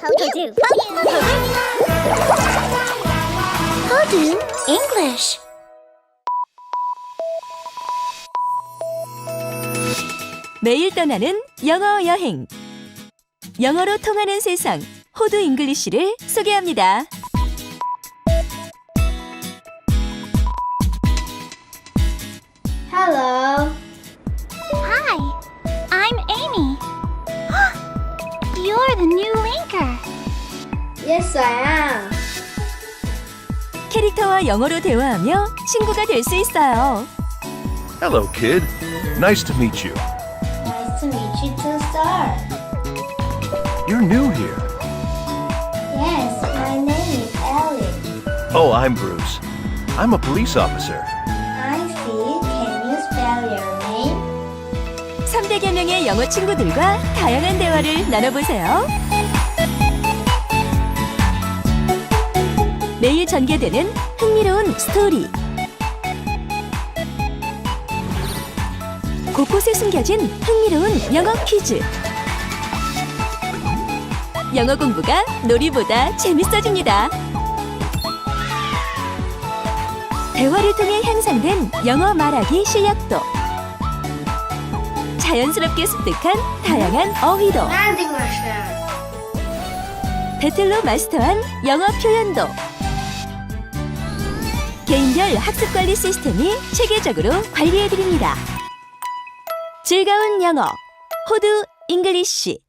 Hodu. Hodu English. 매일 떠나는 영어 여행. 영어로 통하는 세상 호두 잉글리시를 소개합니다. Hello. the new linker. Yes, I am. 캐릭터와 영어로 대화하며 친구가 될 수 있어요. Hello, kid. Nice to meet you. Nice to meet you too, sir. You're new here. Yes, my name is Ellie. Oh, I'm Bruce. I'm a police officer. Name? 300여 명의 영어 친구들과 다양한 대화를 나눠보세요. 매일 전개되는 흥미로운 스토리. 곳곳에 숨겨진 흥미로운 영어 퀴즈. 영어 공부가 놀이보다 재밌어집니다. 대화를 통해 향상된 영어 말하기 실력도. 자연스럽게 습득한 다양한 어휘도. 배틀로 마스터한 영어 표현도 개인별 학습 관리 시스템이 체계적으로 관리해 드립니다. 즐거운 영어 호두 잉글리쉬